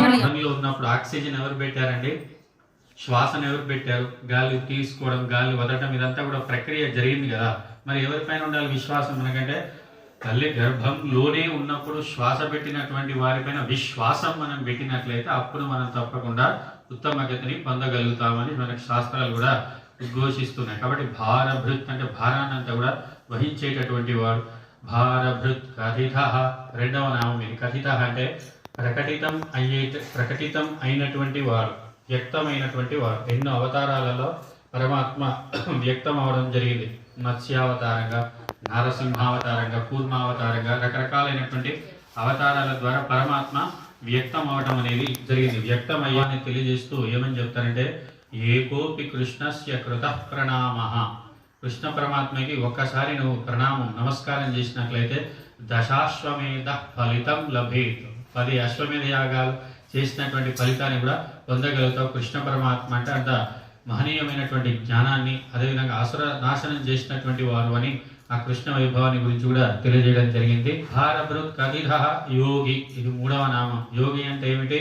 గర్భంలో ఉన్నప్పుడు ఆక్సిజన్ ఎవరు పెట్టారండి? శ్వాసను ఎవరు పెట్టారు? గాలి తీసుకోవడం గాలి వదలడం ఇదంతా కూడా ప్రక్రియ జరిగింది కదా. మరి ఎవరిపైన ఉండాలి విశ్వాసం? మనకంటే తల్లి గర్భంలోనే ఉన్నప్పుడు శ్వాస పెట్టినటువంటి వారిపైన విశ్వాసం మనం పెట్టినట్లయితే అప్పుడు మనం తప్పకుండా ఉత్తమ గతిని పొందగలుగుతామని మనకు శాస్త్రాలు కూడా ఉద్ఘోషిస్తున్నాయి. కాబట్టి భారభృత్ అంటే భారాన్ని అంతా కూడా వహించేటటువంటి వాడు. భారభృత్ కథిత రెండవ నామం ఇది. కథిత అంటే ప్రకటితం అయ్యే ప్రకటితం అయినటువంటి వారు వ్యక్తమైనటువంటి వారు. ఎన్నో అవతారాలలో పరమాత్మ వ్యక్తం అవడం జరిగింది. మత్స్యావతారంగా నరసింహావతారంగా కూర్మావతారంగా రకరకాలైనటువంటి అవతారాల ద్వారా పరమాత్మ వ్యక్తం అవడం అనేది జరిగింది. వ్యక్తం అయ్యాన్ని తెలియజేస్తూ ఏమని చెప్తారంటే ఏకోపి కృష్ణస్య కృత ప్రణామ. కృష్ణ పరమాత్మకి ఒక్కసారి నువ్వు ప్రణామం నమస్కారం చేసినట్లయితే దశాశ్వమేధ ఫలితం లభేత్. పది అశ్వమేధ యాగాలు చేసినటువంటి ఫలితాన్ని కూడా పొందగలుగుతావు. కృష్ణ పరమాత్మ అంటే అంత మహనీయమైనటువంటి జ్ఞానాన్ని అదేవిధంగా అసుర నాశనం చేసినటువంటి వారు అని ఆ కృష్ణ వైభవాన్ని గురించి కూడా తెలియజేయడం జరిగింది. భారభృత్ కథిత యోగి. ఇది మూడవ నామం. యోగి అంటే ఏమిటి?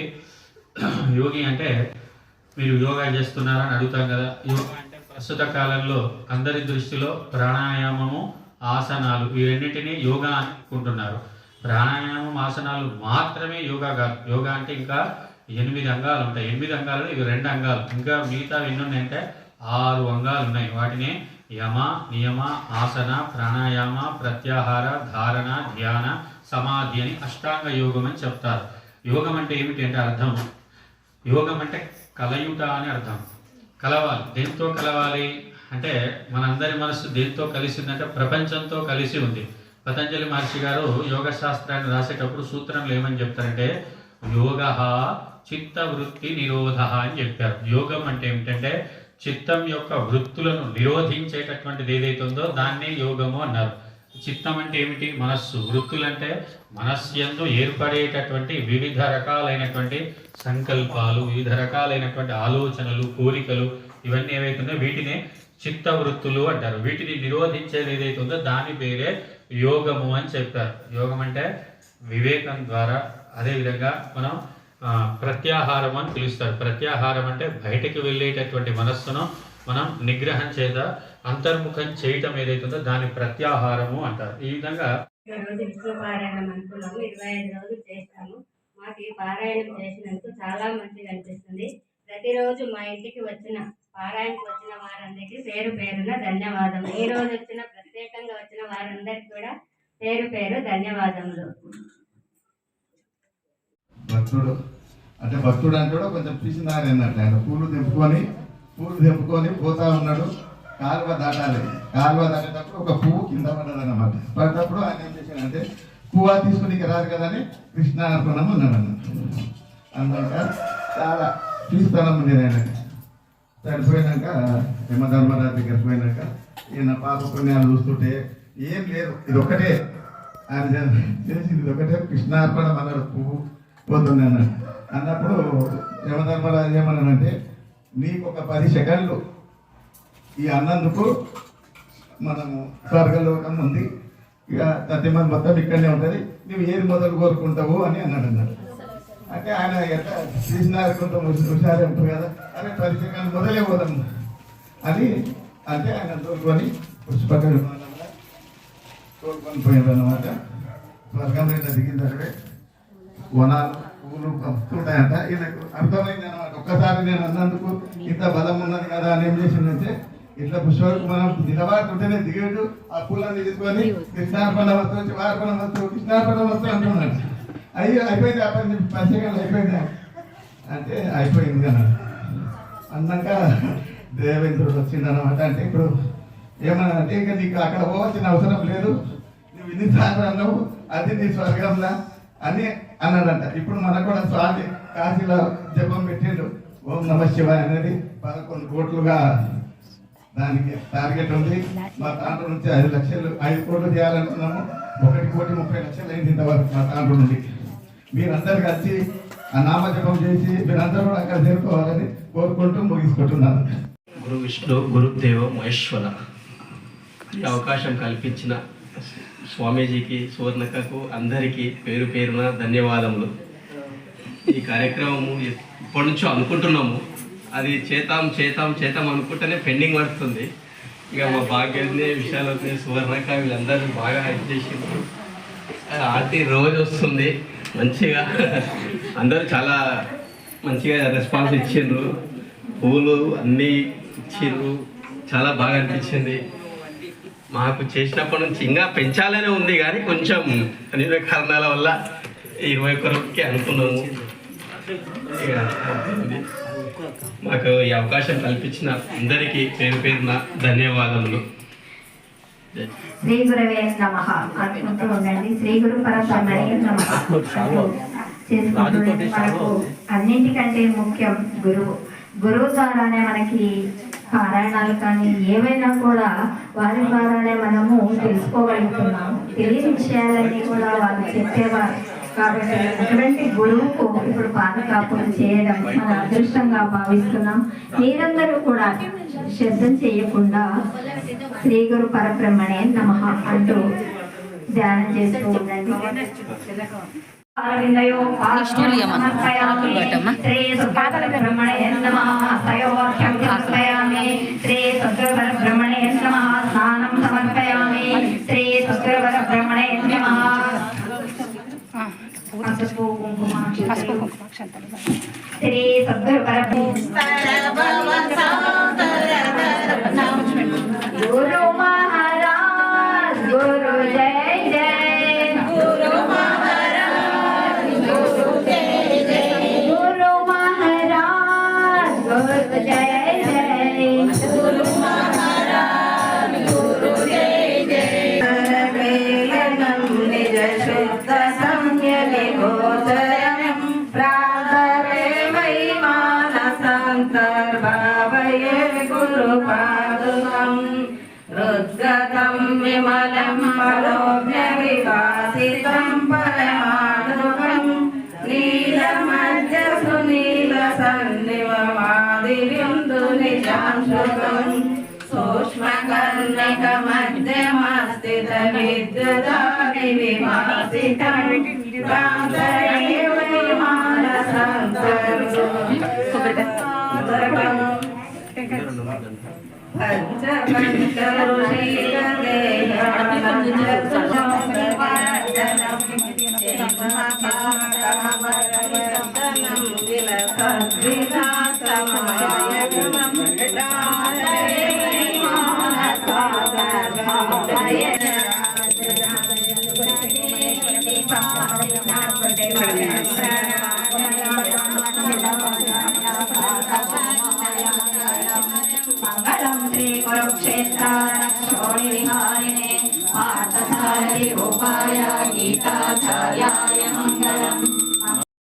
యోగి అంటే మీరు యోగా చేస్తున్నారని అడుగుతాం కదా. యోగా అంటే ప్రస్తుత కాలంలో అందరి దృష్టిలో ప్రాణాయామము ఆసనాలు ఈ రెండింటినీ యోగా అనుకుంటున్నారు. ప్రాణాయామం ఆసనాలు మాత్రమే యోగా యోగా అంటే ఇంకా ఎనిమిది అంగాలు ఉంటాయి. ఎనిమిది అంగాలు ఇవి రెండు అంగాలు. ఇంకా మిగతా ఎన్ని ఉన్నాయంటే ఆరు అంగాలు ఉన్నాయి. వాటిని యమ నియమ ఆసన ప్రాణాయామ ప్రత్యాహార ధారణ ధ్యాన సమాధి అని అష్టాంగ యోగం అని చెప్తారు. యోగం అంటే ఏమిటి అంటే అర్థం. యోగం అంటే కలయుట అని అర్థం. కలవాలి. దేంతో కలవాలి? అంటే మనందరి మనసు దేంతో కలిసిందంటే ప్రపంచంతో కలిసి ఉంది. పతంజలి మహర్షి గారు యోగ శాస్త్రాన్ని రాసేటప్పుడు సూత్రంలో ఏమని చెప్తారంటే యోగ చిత్త వృత్తి నిరోధ అని చెప్పారు. యోగం అంటే ఏమిటంటే చిత్తం యొక్క వృత్తులను నిరోధించేటటువంటిది ఏదైతే ఉందో దాన్నే యోగము అన్నారు. చిత్తం అంటే ఏమిటి? మనస్సు. వృత్తులంటే మనస్సు మనస్యందు ఏర్పడేటటువంటి వివిధ రకాలైనటువంటి సంకల్పాలు వివిధ రకాలైనటువంటి ఆలోచనలు కోరికలు ఇవన్నీ ఏవైతుందో వీటినే చిత్త వృత్తులు అంటారు. వీటిని నిరోధించేది ఏదైతే ఉందో దాని పేరే యోగము అని చెప్తారు యోగం అంటే వివేకం ద్వారా అదేవిధంగా మనం ప్రత్యాహారం అని పిలుస్తారు. ప్రత్యాహారం అంటే బయటికి వెళ్ళేటటువంటి మనస్సును మనం నిగ్రహం చేత అంతర్ముఖం చేయటం ఏదైతుందో దాని ప్రత్యాహారము అంటారు. ఈ విధంగా రోజు విష్ణు పారాయణం అనుకున్నాము ఇరవై ఐదు రోజులు చేస్తాము. మాకు ఈ పారాయణం చేసినందుకు చాలా మంచిగా అనిపిస్తుంది. ప్రతిరోజు మా ఇంటికి వచ్చిన పారాయణకు వచ్చిన వారందరికీ పేరు పేరున ధన్యవాదములు ఈ రోజు వచ్చిన వారందరికీ కూడా పేరు పేరు ధన్యవాదములు. భక్తుడు అంటే భక్తుడు అంటే కూడా కొంచెం పిసినారి అన్నట్టు. ఆయన పూలు తెంపుకొని పూలు తెంపుకొని పోతా ఉన్నాడు. కాలువ దాటాలి. కాలువ దాటేటప్పుడు ఒక పువ్వు కింద పడ్డది అనమాట పడ్డప్పుడు ఆయన ఏం చేశాడంటే పువ్వు తీసుకుని రాదు కదా అని కృష్ణ అనుకున్నాము అన్నాడు అన్నమాట. అన్నాక చాలా తీస్తానం ఉండేది ఆయనకి. చనిపోయినాక యమధర్మరాజు దగ్గర పోయినాక ఈయన పాప పుణ్యాలు చూస్తుంటే ఏం లేదు ఇది ఒకటే. ఆయన చేసింది ఇది ఒకటే కృష్ణార్పణం అన్నాడు పువ్వు పోతుంది అన్నాడు అన్నప్పుడు యమధర్మరాజు ఏమన్నానంటే నీకు ఒక పది సెకండ్లు. ఈ అన్నందుకు మనము స్వర్గలోకం ఉంది. ఇక ప్రతి మొత్తం ఇక్కడనే ఉంటుంది. నువ్వు ఏది మొదలు కోరుకుంటావు అని అన్నాడు అన్నాడు. అంటే ఆయన ఎట్లా చేసినారు కొంత హుషారు ఉంటుంది కదా అరే పది సెకండ్ మొదలే పోదాం. అని అంటే ఆయన తోలుకొని పుష్పక విమానం కోరుకొని పోయారు అనమాట స్వర్గం మీద దిగిన వనాలు పూలు వస్తుంటాయంట ఈయనకు అర్థమైంది అనమాట ఒక్కసారి నేను అన్నందుకు ఇంత బలం ఉన్నది కదా అని ఏం చేసిందంటే ఇట్లా పుష్పాలకు మనం నిలబడుతుంటేనే దిగేటు ఆ పూలన్నీ తీసుకొని కృష్ణార్పణ వస్తు శివార్పణ వస్తు కృష్ణార్పణ వస్తు అంటున్నాడు. అయ్యో అయిపోయింది ఆ పది పది అయిపోయింది అంటే అయిపోయింది కదా. అన్నాక దేవేంద్రుడు వచ్చిందనమాట అంటే ఇప్పుడు ఏమన్నా అంటే ఇంకా నీకు అక్కడ పోవాల్సిన అవసరం లేదు. నువ్వు ఇన్ని అన్నావు అది నీ స్వర్గంలా అని అన్నాడంట. ఇప్పుడు మనకు కూడా స్వామి కాశీలో జపం పెట్టాడు. ఓం నమ శివాయ అనేది పదకొండు కోట్లుగా దానికి టార్గెట్ ఉంది. మా తాండ్రు నుంచి ఐదు లక్షలు ఐదు కోట్లు చేయాలనుకున్నాము ఒకటి కోటి ముప్పై లక్షలు అయింది ఇంతవరకు మా తాండ్రు నుండి. మీరందరు కలిసి ఆ నామజపం చేసి మీరందరూ కూడా అక్కడ చేరుకోవాలని కోరుకుంటూ ముగించుకుంటున్నాను. గురు విష్ణు గురుదేవ మహేశ్వర. ఈ అవకాశం కల్పించిన స్వామీజీకి సువర్ణకకు అందరికీ పేరు పేరున ధన్యవాదములు. ఈ కార్యక్రమము ఇప్పటి నుంచో అనుకుంటున్నాము. అది చేతాం చేతాం చేతాం అనుకుంటేనే పెండింగ్ పడుతుంది ఇక మా భాగ్యాన్ని విషయాలు సువర్ణక వీళ్ళందరూ బాగా హెల్ప్ చేసిండ్రు. ఆర్టీ రోజు వస్తుంది. మంచిగా అందరూ చాలా మంచిగా రెస్పాన్స్ ఇచ్చిండ్రు. పూలు అన్నీ ఇచ్చిండ్రు. చాలా బాగా అనిపించింది. మాకు చేసినప్పటి నుంచి ఇంకా పెంచాలనే ఉంది కానీ కొంచెం అనేక కారణాల వల్ల ఇరవై ఒక్క రోజుకి అనుకున్నాము. మాకు ఈ అవకాశం కల్పించిన అందరికీ పేరు పేరున ధన్యవాదములు. శ్రీ గురవే నమ. అనుకుంటూ ఉండండి. శ్రీ గురు పరబ్రహ్మణే నమ. చేసుకుంటూ మనకు అన్నింటికంటే ముఖ్యం గురువు. గురువు ద్వారానే మనకి పారాయణాలు కానీ ఏవైనా కూడా వారి ద్వారానే మనము తెలుసుకోగలుగుతున్నాము. తెలియని విషయాలన్నీ కూడా వాళ్ళు చెప్పేవారు. కాబట్టి అటువంటి గురువుకు ఇప్పుడు పాదకాపులు చేయడం మన అదృష్టంగా భావిస్తున్నాం. మీరందరూ కూడా శబ్దం చేయకుండా శ్రీ గురు పరబ్రహ్మణే నమ అంటూ ధ్యానం చేస్తూ ఉండండి. సమర్పయామి శ్రీ సుబ్రహ్మణ్య నమః. తయోర్ఘ్యం సమర్పయామి శ్రీ సుబ్రహ్మణ్య నమః స్నానం సమర్పయామి శ్రీ సుబ్రహ్మణ్య నమః పసుపు కుంకుమ శ్రీ గురు तेषां सूक्ष्मकर्णिकमध्यमस्थितविद्युदादिविभासितं प्रान्तरेव निमानसं सर्वं पञ्चपञ्चरुषिकदेहानन्दनं विलसद्विनासमाय ीपुरं क्षेत्रविहारिने भारतसारि रूपाय गीताचार्याङ्गलम्